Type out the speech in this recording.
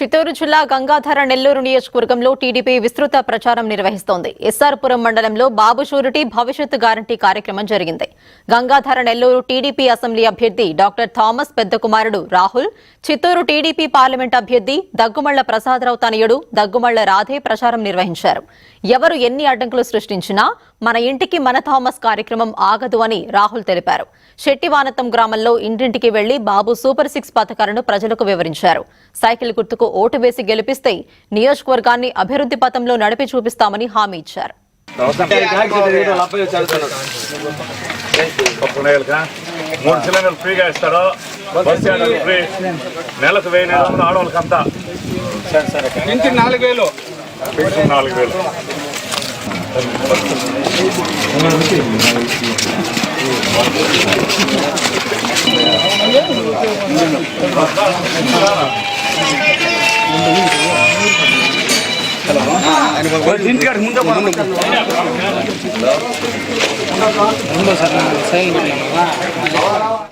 చిత్తూరు జిల్లా గంగాధర నెల్లూరు నియోజకవర్గంలో టీడీపీ విస్తృత ప్రచారం నిర్వహిస్తోంది. ఎస్ఆర్పురం మండలంలో బాబు షూరిటీ భవిష్యత్తు గ్యారంటీ కార్యక్రమం జరిగింది. గంగాధర నెల్లూరు టీడీపీ అసెంబ్లీ అభ్యర్థి డాక్టర్ థామస్ పెద్ద కుమారుడు రాహుల్ చిత్తూరు టీడీపీ పార్లమెంట్ అభ్యర్థి దగ్గుమళ్ళ ప్రసాదరావు తనయుడు దగ్గుమళ్ళ రాధే ప్రచారం నిర్వహించారు. ఎవరు ఎన్ని అడ్డంకులు సృష్టించినా మన ఇంటికి మన థామస్ కార్యక్రమం ఆగదు అని రాహుల్ తెలిపారు. శెట్టివానతం గ్రామంలో ఇంటింటికి వెళ్ళి బాబు సూపర్ సిక్స్ పథకాలను ప్రజలకు వివరించారు. సైకిల్ గుర్తుకు ఓటు వేసి గెలిపిస్తే నియోజకవర్గాన్ని అభివృద్ధి పథంలో నడిపి చూపిస్తామని హామీ ఇచ్చారు. పప్పు నెలలుగా మూడు సిలిండర్లు ఫ్రీగా ఇస్తారు బస్ ఛార్జీలు ఫ్రీ. నెలకు వెయ్యి నెల వందలు ఆడవాళ్ళకి అంతా. ఇంటికి నాలుగు వేలు. పెన్షన్ నాలుగు వేలు. ఇంటికాడ ముందే సైన్ పెట్టినా